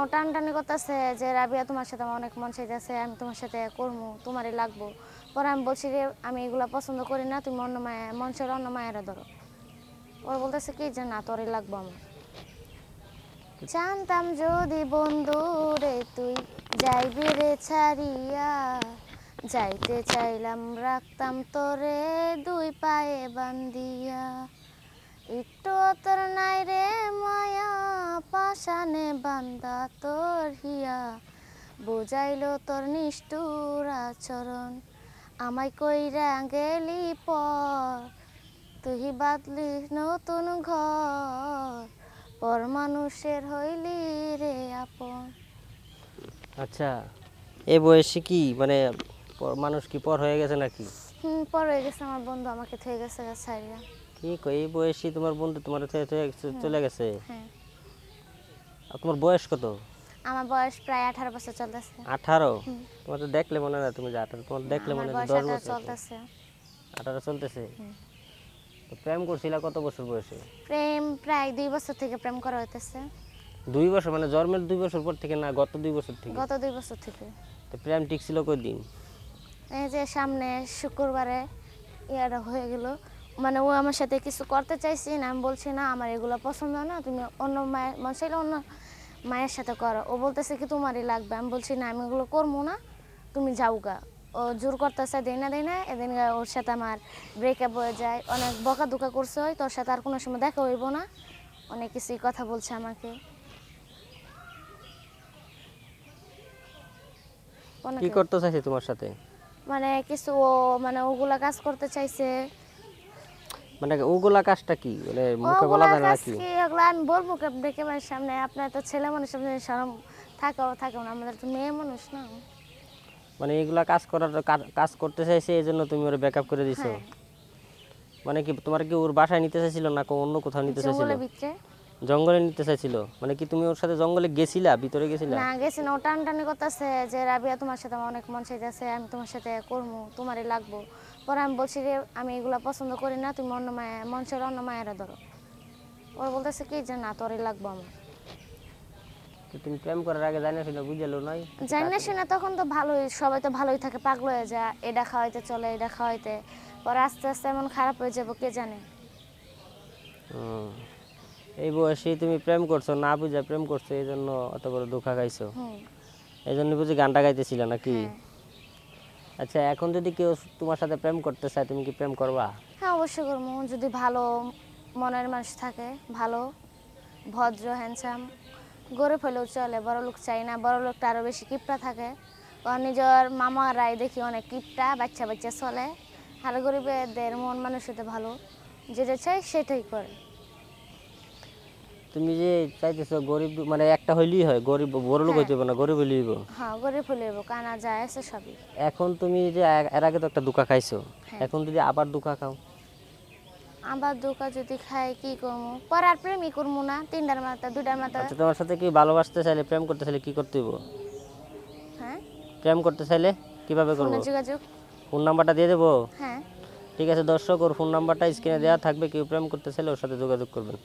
ও টানটানি করতেছে যে, রাবিয়া, তোমার সাথে আমার অনেক মন চাইতেছে, আমি তোমার সাথে করব তোমারই লাগবো। পরে আমি বলছি যে, আমি এগুলা পছন্দ করি না, তুমি অন্য মায়া চাইলে অন্য মায়েরা ধরো। ওরা বলতেছে কি যে, না, তোরই লাগবো আমার। জানতাম যদি বন্ধু রে তুই যাইবি রে ছাড়িয়া, যাইতে চাইলাম রাখতাম তোরে দুই পায়ে বান্দিয়া একটু তোর নাই রে মায়া পাশানে বান্দা তোর হিয়া। বুঝাইলো তোর নিষ্ঠুর আচরণ। আমায় কইরা গেলি পর তুই বাদলি নতুন ঘর। পর মানুষের হইলি রে আপন। আচ্ছা এ বয়সে কি মানে মানুষ কি পর হয়ে গেছে নাকি? হুম পর হয়ে গেছে আমার বন্ধু আমাকে থেকে গেছে ছাড়িয়া কি কই এই বয়সী তোমার বন্ধু তোমার ছেড়ে চলে গেছে- হ্যাঁ। তোমার বয়স কত? আমার বয়স প্রায় আঠারো বছর চলতেছে। আঠারো? তোমার তো দেখলে মনে হয় না তুমি যে আঠারো তোমার দেখলে মনে হয় বয়স দশ আঠারো বছর চলতেছে। আঠারো চলতেছে? তো প্রেম করছিলা কত বছর বয়সে? প্রেম প্রায় দুই বছর থেকে প্রেম করা হইতেছে। দুই বছর মানে জন্মের দুই বছর পর থেকে না গত দুই বছর থেকে? গত দুই বছর থেকে। তো প্রেম টিকছিল কই দিন এই যে সামনে শুক্রবারে ইয়াটা হয়ে গেল। মানে ও আমার সাথে কিছু করতে চাইছি না আমি বলছি না আমার এগুলো পছন্দ না তুমি অন্য মায়ের মন চাইলে অন্য মায়ের সাথে করো। ও বলতেছে কি তোমারই লাগবে। আমি বলছি না আমি এগুলো করব না তুমি যাও গা। ও জোর করতেছে দেই না দেই না এদিন ওর সাথে আমার ব্রেকআপ হয়ে যায়। অনেক বকা দুকা করছে হয় তোর সাথে আর কোনো সময় দেখা হইব না। অনেক কিছুই কথা বলছে আমাকে। কি করতে চাইছে তোমার সাথে? মানে কিছু ও মানে ওগুলা কাজ করতে চাইছে। মানে ওগুলা কাজটা কি? মানে মুখে বলা যায় না কি? ওগুলা আমি বলব কেমনে? ক্যামেরার সামনে আপনার তো ছেলে মানুষ সামনে শরম থাকাও থাকে না আমাদের তো মেয়ে মানুষ না। মানে এগুলা কাজ করার কাজ করতে চাইছে এই জন্য তুমি ওরা ব্যাকআপ করে দিছো। হ্যাঁ। মানে কি তোমার কি ওর বাসায় নিতে চাইছিল না অন্য কোথাও নিতে চাইছিল? জঙ্গলে নিতে চাইছিল? মানে কি তুমি ওর সাথে জঙ্গলে গেছিলা ভিতরে গেছিলা? না গেছি না। ও টানটানি করতেছে যে রাবিয়া তোমার সাথে আমার অনেক মন চাইতেছে আমি তোমার সাথে করব তোমারই লাগবো। পরে আমি বলছি যে আমি এগুলা পছন্দ করি না তুমি অন্য মায়া মন চাইলে অন্য মায়েরা ধরো। ওরা বলতেছে কি যে না তোরই লাগবো আমার। তুমি প্রেম করার আগে জানা ছিল বুঝালো নাই? জানি না শুনে তখন তো ভালোই সবাই তো ভালোই থাকে পাগল হয়ে যায় এটা খাওয়াইতে চলে এটা খাওয়াইতে। পরে আস্তে আস্তে এমন খারাপ হয়ে যাব কে জানে? হুম। এই বয়সে তুমি প্রেম করছ না বুঝা প্রেম করছ এই জন্য অত বড় ধোকা খাইছো? হুম। এই জন্য বুঝি গানটা গাইতেছিল নাকি? হ্যাঁ। আচ্ছা এখন যদি কেউ তোমার সাথে প্রেম করতে চায় তুমি কি প্রেম করবা? হ্যাঁ অবশ্যই করব। যদি ভালো মনের মানুষ থাকে ভালো ভদ্র হ্যান্ডসাম গরিব হলেও চলে বড় লোক চাই না বড় লোকটা আরও বেশি কিপটা থাকে কারণ নিজের মামারাই দেখি অনেক কিপটা বাচ্চা বাচ্চা চলে আর গরিবেদের মন মানুষ হতে ভালো যেটা চাই সেটাই করে। তুমি যে চাইতেছো গরিব মানে একটা হইলেই হয় গরিব বড় লোক হইতে হবে না গরিব হইলেই হইব। হ্যাঁ গরিব হইলেই হলেও কানা যায় আছে সবই। এখন তুমি যে এর আগে তো একটা দুকা খাইছো হ্যাঁ। এখন যদি আবার দুকা খাও? আবার দোকা যদি খাই কি করব পরে আর প্রেমই করব না তিনটার মাথা দুটার মাথা। আচ্ছা তোমার সাথে কি ভালোবাসতে চাইলে প্রেম করতে চাইলে কি করতে হইব? হ্যাঁ? প্রেম করতে চাইলে কীভাবে করব? ফোনে যোগাযোগ। ফোন নাম্বারটা দিয়ে দেবো? হ্যাঁ। ঠিক আছে দর্শক ওর ফোন নাম্বারটা স্ক্রিনে দেওয়া থাকবে কেউ প্রেম করতে চাইলে ওর সাথে যোগাযোগ করবেন